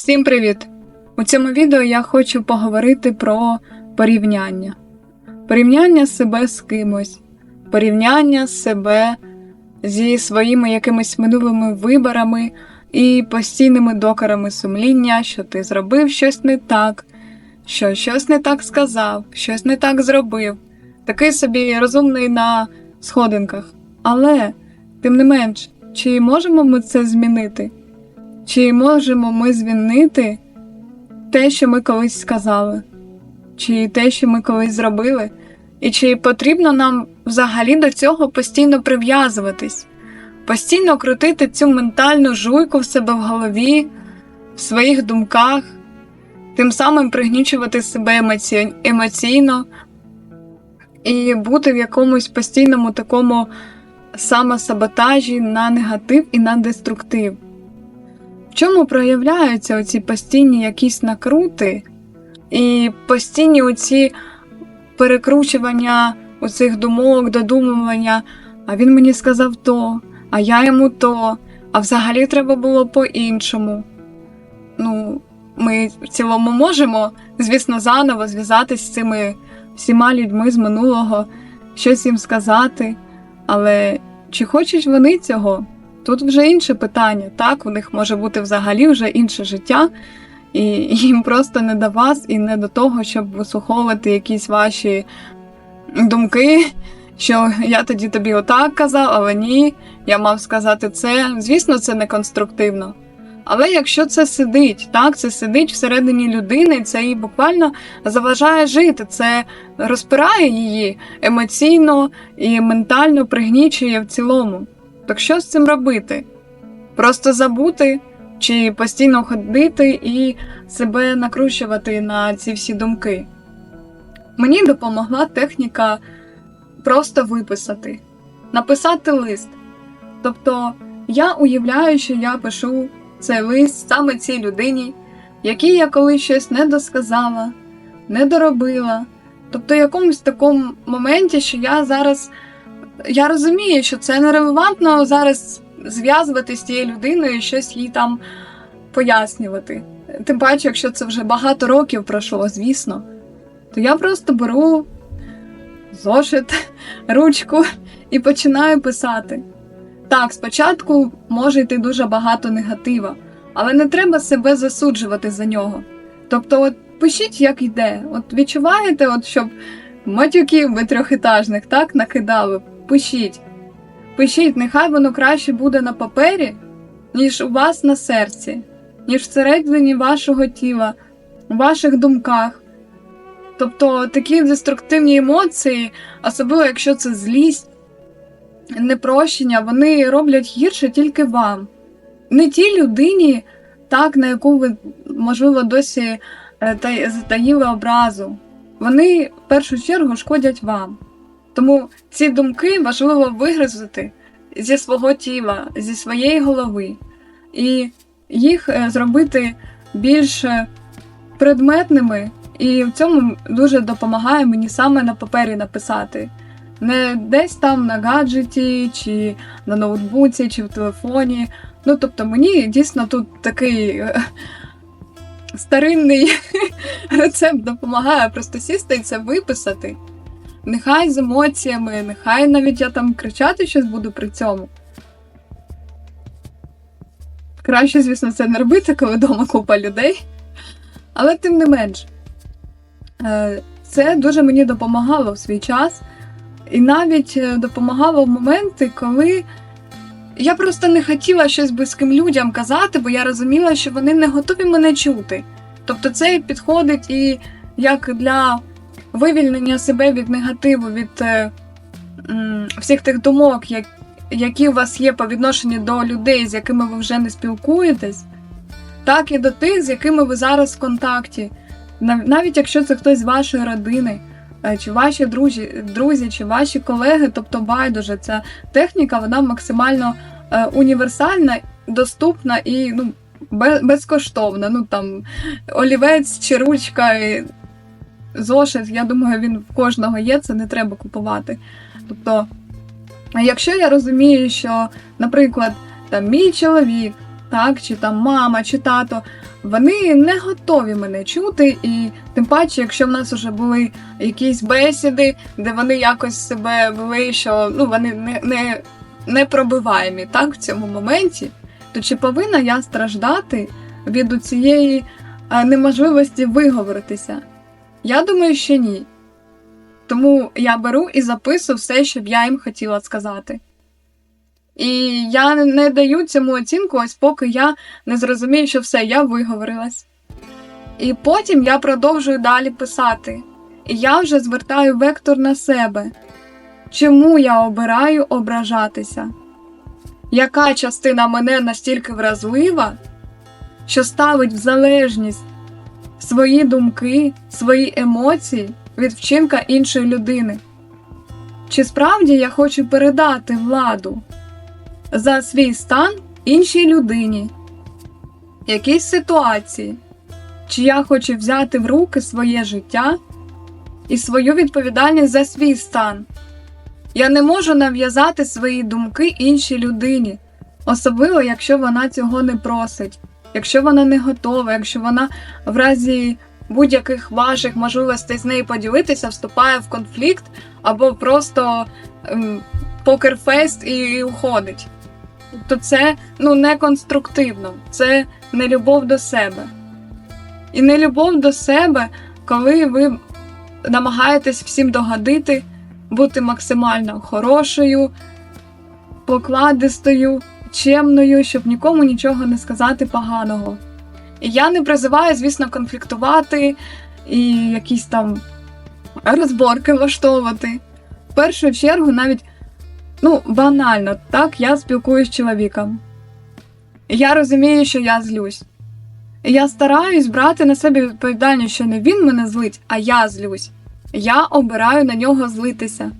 Всім привіт! У цьому відео я хочу поговорити про порівняння. Порівняння себе з кимось, порівняння себе зі своїми якимись минулими виборами і постійними докорами сумління, що ти зробив щось не так, що щось не так сказав, щось не так зробив. Такий собі розумний на сходинках. Але, тим не менш, чи можемо ми це змінити? Чи можемо ми змінити те, що ми колись сказали, чи те, що ми колись зробили, і чи потрібно нам взагалі до цього постійно прив'язуватись, постійно крутити цю ментальну жуйку в себе в голові, в своїх думках, тим самим пригнічувати себе емоційно і бути в якомусь постійному такому самосаботажі на негатив і на деструктив. В чому проявляються оці постійні якісь накрути і постійні оці перекручування оцих думок, додумування, а він мені сказав то, а я йому то, а взагалі треба було по-іншому. Ну, ми в цілому можемо, звісно, заново зв'язатись з цими всіма людьми з минулого, щось їм сказати, але чи хочуть вони цього? Тут вже інше питання. Так, у них може бути взагалі вже інше життя, і їм просто не до вас і не до того, щоб вислуховувати якісь ваші думки, що я тоді тобі отак казав, але ні, я мав сказати це. Звісно, це не конструктивно. Але якщо це сидить, так, це сидить всередині людини, це їй буквально заважає жити, це розпирає її емоційно і ментально пригнічує в цілому. Так що з цим робити? Просто забути чи постійно ходити і себе накручувати на ці всі думки? Мені допомогла техніка просто виписати, написати лист. Тобто я уявляю, що я пишу цей лист саме цій людині, якій я колись щось не досказала, не доробила. Тобто, в якомусь такому моменті, що я зараз я розумію, що це нерелевантно зараз зв'язувати з тією людиною і щось їй там пояснювати. Тим паче, якщо це вже багато років пройшло, звісно, то я просто беру зошит, ручку і починаю писати. Так, спочатку може йти дуже багато негатива, але не треба себе засуджувати за нього. Тобто, от пишіть, як йде. От відчуваєте, от щоб матюків би трьохетажних так накидали пишіть. Пишіть, нехай воно краще буде на папері, ніж у вас на серці, ніж всередині вашого тіла, у ваших думках. Тобто такі деструктивні емоції, особливо якщо це злість, непрощення, вони роблять гірше тільки вам. Не тій людині, так, на яку ви, можливо, досі е, затаїли образу. Вони в першу чергу шкодять вам. Тому ці думки важливо вигризати зі свого тіла, зі своєї голови, і їх е, зробити більш предметними, і в цьому дуже допомагає мені саме на папері написати. Не десь там на гаджеті, чи на ноутбуці, чи в телефоні. Ну, тобто, мені дійсно тут такий е, старинний рецепт допомагає просто сісти і це виписати. Нехай з емоціями, нехай навіть я там кричати щось буду при цьому. Краще, звісно, це не робити, коли вдома купа людей. Але тим не менш, е, це дуже мені допомагало в свій час. І навіть е, допомагало в моменти, коли я просто не хотіла щось близьким людям казати, бо я розуміла, що вони не готові мене чути. Тобто це підходить і як для вивільнення себе від негативу, від е, всіх тих думок, як, які у вас є по відношенню до людей, з якими ви вже не спілкуєтесь, так і до тих, з якими ви зараз в контакті. Нав- Навіть якщо це хтось з вашої родини, е, чи ваші друзі, друзі, чи ваші колеги, тобто байдуже, ця техніка вона максимально е, універсальна, доступна і ну, бе- безкоштовна. Ну там олівець чи ручка. Зошит, я думаю, він в кожного є, це не треба купувати. Тобто, якщо я розумію, що, наприклад, там мій чоловік так, чи там мама, чи тато, вони не готові мене чути, і тим паче, якщо в нас вже були якісь бесіди, де вони якось себе вели, що ну вони не, не, не пробиваємі так в цьому моменті, то чи повинна я страждати від цієї неможливості виговоритися? Я думаю, що ні. Тому я беру і записую все, що б я їм хотіла сказати. І я не даю цьому оцінку, ось поки я не зрозумію, що все, я виговорилась. І потім я продовжую далі писати. І я вже звертаю вектор на себе. Чому я обираю ображатися? Яка частина мене настільки вразлива, що ставить в залежність свої думки, свої емоції від вчинка іншої людини? Чи справді я хочу передати владу за свій стан іншій людині, якійсь ситуації, чи я хочу взяти в руки своє життя і свою відповідальність за свій стан? Я не можу нав'язати свої думки іншій людині, особливо, якщо вона цього не просить, якщо вона не готова, якщо вона в разі будь-яких ваших можливостей з нею поділитися, вступає в конфлікт або просто ем, покерфест і, і уходить. То це ну, не конструктивно, це не любов до себе. І не любов до себе, коли ви намагаєтесь всім догодити, бути максимально хорошою, покладистою, чемною, щоб нікому нічого не сказати поганого. І я не призиваю, звісно, конфліктувати і якісь там розборки влаштовувати. В першу чергу, навіть ну, банально, так, я спілкуюсь з чоловіком. Я розумію, що я злюсь. Я стараюсь брати на себе відповідальність, що не він мене злить, а я злюсь. Я обираю на нього злитися.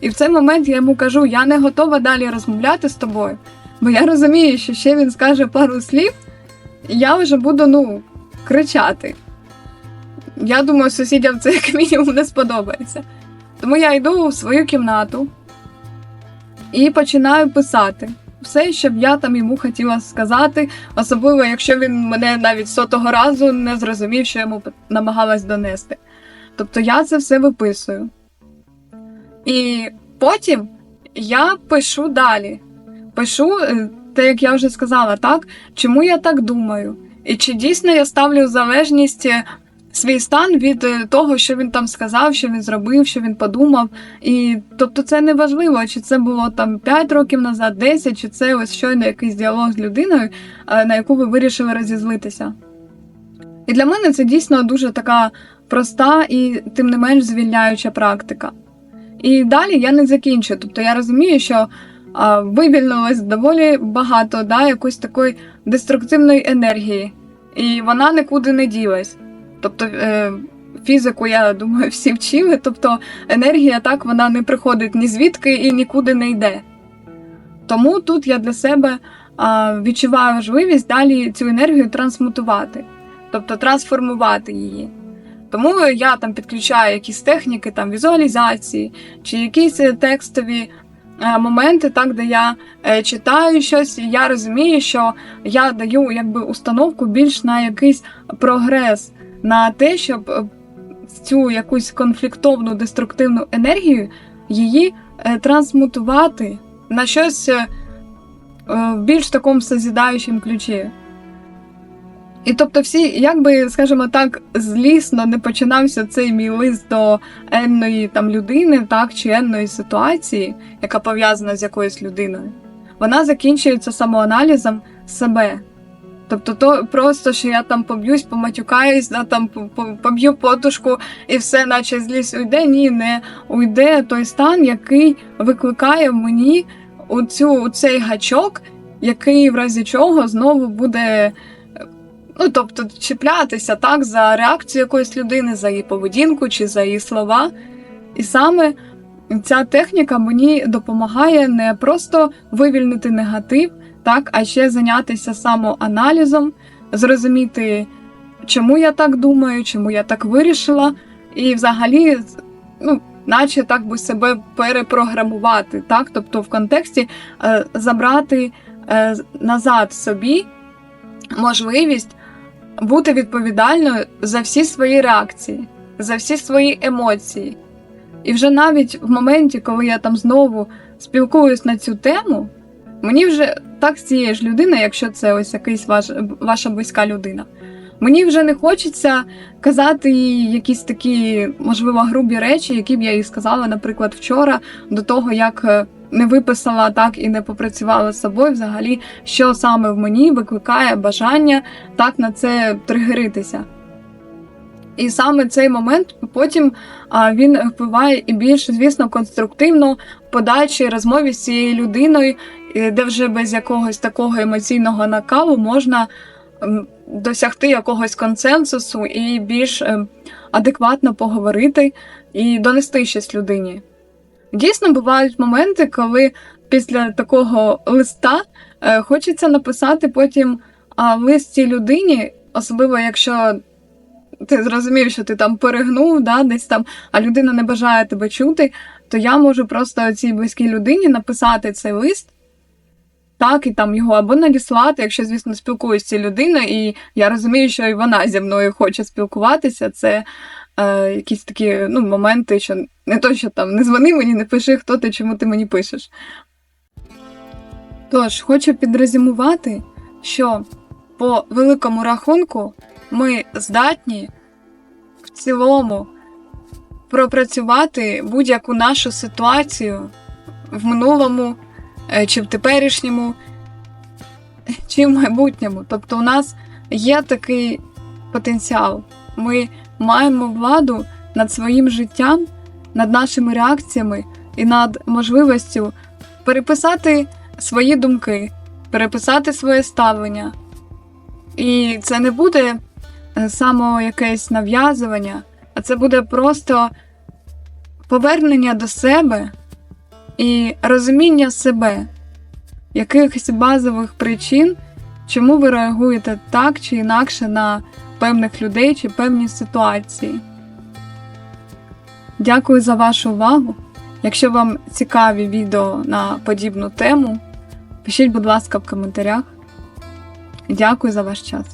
І в цей момент я йому кажу: я не готова далі розмовляти з тобою, бо я розумію, що ще він скаже пару слів, і я вже буду, ну, кричати. Я думаю, сусідям це як мінімум не сподобається. Тому я йду в свою кімнату і починаю писати все, що б я там йому хотіла сказати, особливо, якщо він мене навіть сотого разу не зрозумів, що йому намагалась донести. Тобто я це все виписую. І потім я пишу далі. Пишу е, те, як я вже сказала, так, чому я так думаю, і чи дійсно я ставлю в залежність е, свій стан від е, того, що він там сказав, що він зробив, що він подумав. І тобто це не важливо, чи це було там 5 років назад, 10, чи це ось щойно якийсь діалог з людиною, на яку ви вирішили розізлитися. І для мене це дійсно дуже така проста і тим не менш звільняюча практика. І далі я не закінчу. Тобто я розумію, що вивільнилось доволі багато да, якоїсь такої деструктивної енергії, і вона нікуди не ділась. Тобто е, фізику, я думаю, всі вчили. Тобто енергія так вона не приходить ні звідки і нікуди не йде. Тому тут я для себе відчуваю важливість далі цю енергію трансмутувати, тобто трансформувати її. Тому я там підключаю якісь техніки там візуалізації чи якісь текстові е, моменти, так, де я е, читаю щось, і я розумію, що я даю якби установку більш на якийсь прогрес, на те, щоб е, цю якусь конфліктовну деструктивну енергію її е, трансмутувати на щось е, в більш такому созідаючому ключі. І тобто, всі, як би, скажімо так, злісно не починався цей мій лист до енної там людини, так, чи енної ситуації, яка пов'язана з якоюсь людиною, вона закінчується самоаналізом себе. Тобто, то просто, що я там поб'юсь, поматюкаюсь, да, там поб'ю подушку і все, наче злість уйде. Ні, не уйде той стан, який викликає в мені оцю, цей гачок, який в разі чого знову буде. Ну, тобто, чіплятися так за реакцію якоїсь людини, за її поведінку чи за її слова. І саме ця техніка мені допомагає не просто вивільнити негатив, так, а ще зайнятися самоаналізом, зрозуміти, чому я так думаю, чому я так вирішила, і взагалі, ну, наче так би себе перепрограмувати, так, тобто в контексті е, забрати е, назад собі можливість бути відповідальною за всі свої реакції, за всі свої емоції. І вже навіть в моменті, коли я там знову спілкуюсь на цю тему, мені вже так з цієї ж людини, якщо це ось якийсь ваш, ваша близька людина, мені вже не хочеться казати їй якісь такі, можливо, грубі речі, які б я їй сказала, наприклад, вчора, до того, як е, не виписала так і не попрацювала з собою, взагалі, що саме в мені викликає бажання так на це тригеритися. І саме цей момент потім а, він впливає і більш, звісно, конструктивно в подальшій розмові з цією людиною, де вже без якогось такого емоційного накалу можна досягти якогось консенсусу і більш ем, адекватно поговорити і донести щось людині. Дійсно, бувають моменти, коли після такого листа е, хочеться написати потім лист цій людині, особливо якщо ти зрозумів, що ти там перегнув, да, десь там, а людина не бажає тебе чути, то я можу просто цій близькій людині написати цей лист, так, і там його або надіслати, якщо, звісно, спілкуюсь з цією людиною, і я розумію, що і вона зі мною хоче спілкуватися. Це е, якісь такі ну, моменти, що не то, що там не дзвони мені, не пиши, хто ти, чому ти мені пишеш. Тож, хочу підрезюмувати, що по великому рахунку ми здатні в цілому пропрацювати будь-яку нашу ситуацію в минулому е, чи в теперішньому, чи в майбутньому. Тобто, у нас є такий потенціал. Ми маємо владу над своїм життям, над нашими реакціями і над можливістю переписати свої думки, переписати своє ставлення. І це не буде е, само якесь нав'язування, а це буде просто повернення до себе і розуміння себе, якихось базових причин, чому ви реагуєте так чи інакше на певних людей чи певні ситуації. Дякую за вашу увагу. Якщо вам цікаві відео на подібну тему, пишіть, будь ласка, в коментарях. Дякую за ваш час.